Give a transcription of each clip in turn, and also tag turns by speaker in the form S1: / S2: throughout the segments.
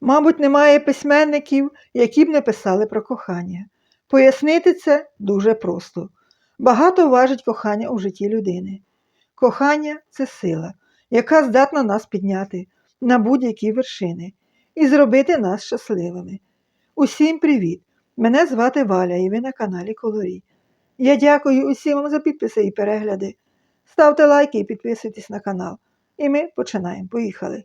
S1: Мабуть, немає письменників, які б не писали про кохання. Пояснити це дуже просто. Багато важить кохання у житті людини. Кохання це сила, яка здатна нас підняти на будь-які вершини і зробити нас щасливими. Усім привіт! Мене звати Валя і ви на каналі Колорі. Я дякую усім вам за підписи і перегляди. Ставте лайки і підписуйтесь на канал. І ми починаємо. Поїхали.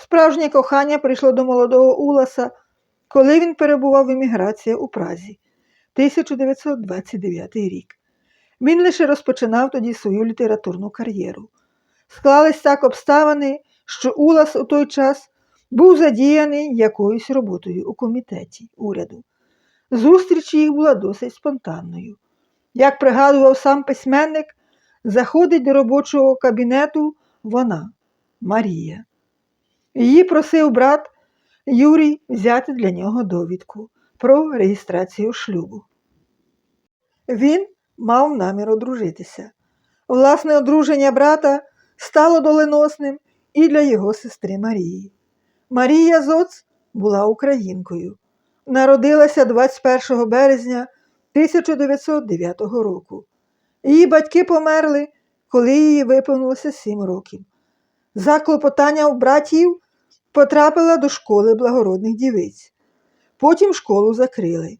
S1: Справжнє кохання прийшло до молодого Уласа, коли він перебував в еміграції у Празі 1929 рік. Він лише розпочинав тоді свою літературну кар'єру. Склались так обставини, що Улас у той час був задіяний якоюсь роботою у комітеті уряду. Зустріч їх була досить спонтанною. Як пригадував сам письменник, заходить до робочого кабінету вона, Марія. Її просив брат Юрій взяти для нього довідку про реєстрацію шлюбу. Він мав намір одружитися. Власне одруження брата стало доленосним і для його сестри Марії. Марія Зоц була українкою. Народилася 21 березня 1909 року. Її батьки померли, коли їй виповнилося 7 років. За клопотання братів потрапила до школи благородних дівиць. Потім школу закрили.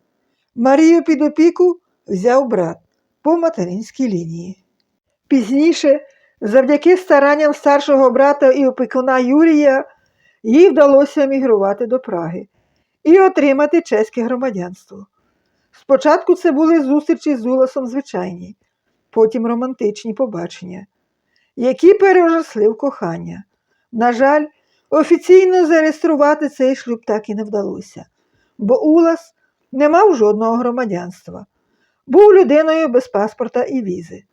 S1: Марію під опіку взяв брат по материнській лінії. Пізніше, завдяки старанням старшого брата і опікуна Юрія, їй вдалося емігрувати до Праги і отримати чеське громадянство. Спочатку це були зустрічі з Уласом звичайні, потім романтичні побачення, які переросли в кохання. На жаль, офіційно зареєструвати цей шлюб так і не вдалося, бо Улас не мав жодного громадянства, був людиною без паспорта і візи,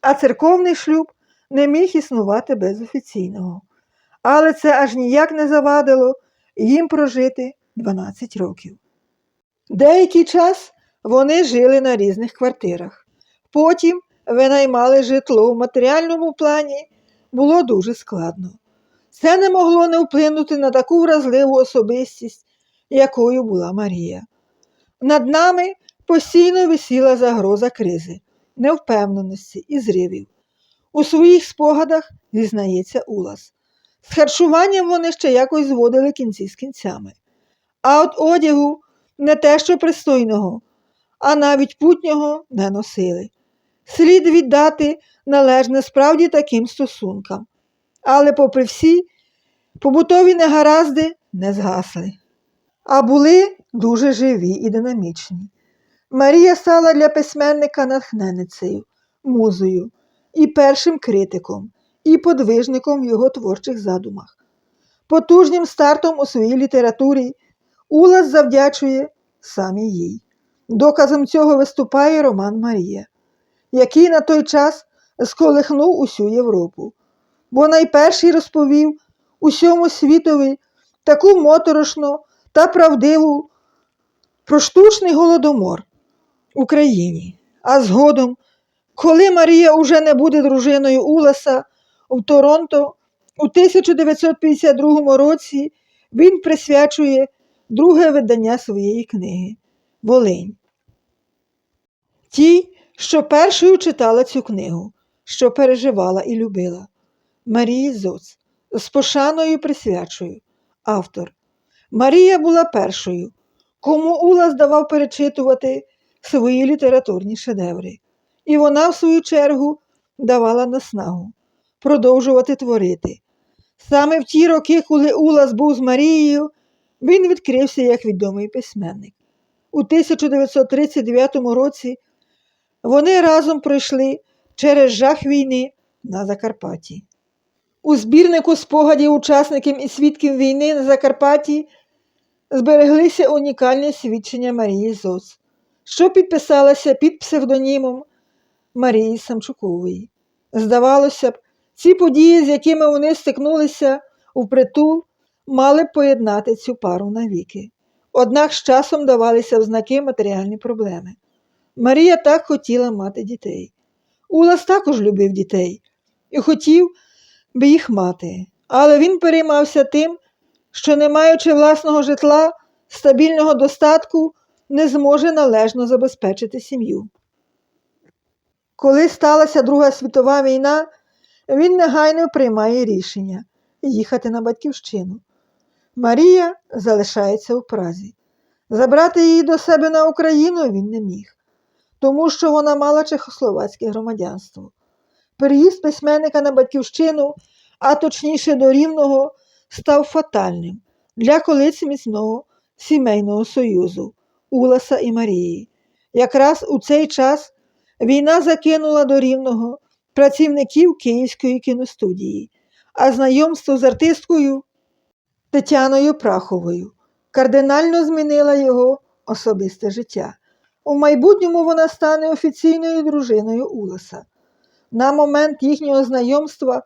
S1: а церковний шлюб не міг існувати без офіційного. Але це аж ніяк не завадило їм прожити 12 років. Деякий час вони жили на різних квартирах. Потім винаймали житло в матеріальному плані було дуже складно. Це не могло не вплинути на таку вразливу особистість, якою була Марія. Над нами постійно висіла загроза кризи, невпевненості і зривів. У своїх спогадах зізнається Улас. З харчуванням вони ще якось зводили кінці з кінцями. А от одягу не те, що пристойного, а навіть путнього не носили. Слід віддати належне справді таким стосункам. Але, попри всі, побутові негаразди не згасли, а були дуже живі і динамічні. Марія стала для письменника натхненницею, музою і першим критиком, і подвижником в його творчих задумах. Потужнім стартом у своїй літературі Улас завдячує саме їй. Доказом цього виступає Роман Марія, який на той час сколихнув усю Європу, бо найперший розповів усьому світові таку моторошну та правдиву про штучний голодомор в Україні. А згодом, коли Марія уже не буде дружиною Уласа в Торонто, у 1952 році він присвячує друге видання своєї книги Волинь. Тій, що першою читала цю книгу, що переживала і любила. Марії Зоц з пошаною присвячую. Автор. Марія була першою, кому Улас давав перечитувати свої літературні шедеври. І вона, в свою чергу, давала наснагу продовжувати творити. Саме в ті роки, коли Улас був з Марією, він відкрився як відомий письменник. У 1939 році вони разом пройшли через жах війни на Закарпатті. У збірнику спогадів учасників і свідків війни на Закарпатті збереглися унікальні свідчення Марії Зоц, що підписалася під псевдонімом Марії Самчукової. Здавалося б, ці події, з якими вони стикнулися у притул, мали б поєднати цю пару навіки. Однак з часом давалися в знаки матеріальні проблеми. Марія так хотіла мати дітей. Улас також любив дітей і хотів би їх мати, але він переймався тим, що, не маючи власного житла, стабільного достатку, не зможе належно забезпечити сім'ю. Коли сталася Друга світова війна, він негайно приймає рішення їхати на батьківщину. Марія залишається у Празі. Забрати її до себе на Україну він не міг, тому що вона мала чехословацьке громадянство. Переїзд письменника на батьківщину, а точніше до Рівного, став фатальним для колиць міцного сімейного союзу Уласа і Марії. Якраз у цей час війна закинула до Рівного працівників Київської кіностудії, а знайомство з артисткою Тетяною Праховою кардинально змінила його особисте життя. У майбутньому вона стане офіційною дружиною Уласа. На момент їхнього знайомства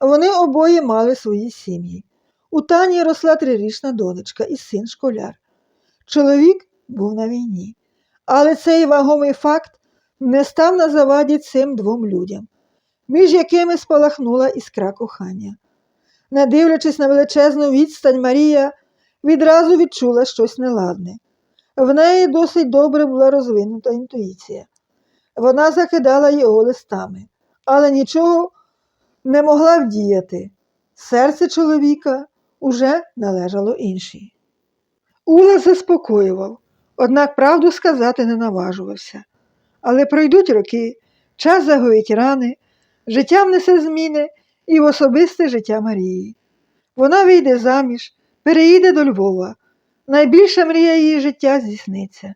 S1: вони обоє мали свої сім'ї. У Тані росла трирічна донечка і син школяр. Чоловік був на війні, але цей вагомий факт не став на заваді цим двом людям, між якими спалахнула іскра кохання. Не дивлячись на величезну відстань, Марія відразу відчула щось неладне. В неї досить добре була розвинута інтуїція. Вона закидала його листами, але нічого не могла вдіяти. Серце чоловіка уже належало іншій. Ула заспокоював, однак правду сказати не наважувався. Але пройдуть роки, час загоїть рани, життя внесе зміни і в особисте життя Марії. Вона вийде заміж, переїде до Львова. Найбільша мрія її життя здійсниться.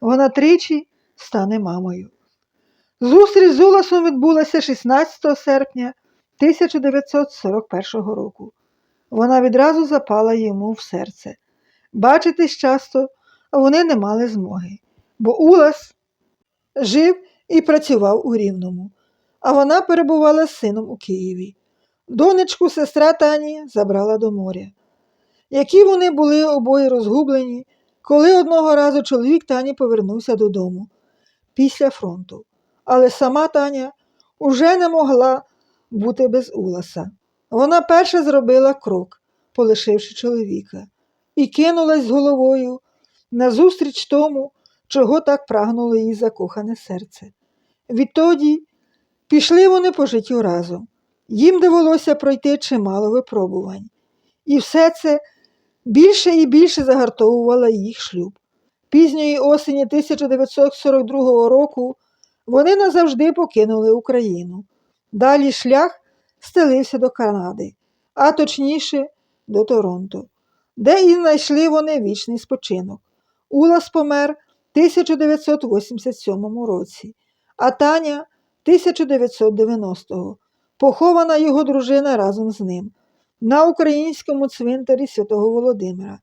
S1: Вона тричі стане мамою. Зустріч з Уласом відбулася 16 серпня 1941 року. Вона відразу запала йому в серце. Бачитись часто вони не мали змоги, бо Улас жив і працював у Рівному, а вона перебувала з сином у Києві. Донечку сестра Тані забрала до моря. Які вони були обоє розгублені, коли одного разу чоловік Тані повернувся додому після фронту. Але сама Таня уже не могла бути без Уласа. Вона перша зробила крок, полишивши чоловіка, і кинулась головою назустріч тому, чого так прагнуло її закохане серце. Відтоді пішли вони по життю разом. Їм довелося пройти чимало випробувань. І все це більше і більше загартовувало їх шлюб. Пізньої осені 1942 року вони назавжди покинули Україну. Далі шлях стелився до Канади, а точніше до Торонто, де і знайшли вони вічний спочинок. Улас помер 1987 році, а Таня 1990-го. Похована його дружина разом з ним на українському цвинтарі Святого Володимира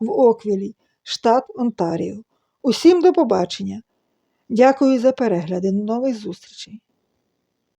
S1: в Оквілі, штат Онтаріо. Усім до побачення. Дякую за перегляди. До нових зустрічей.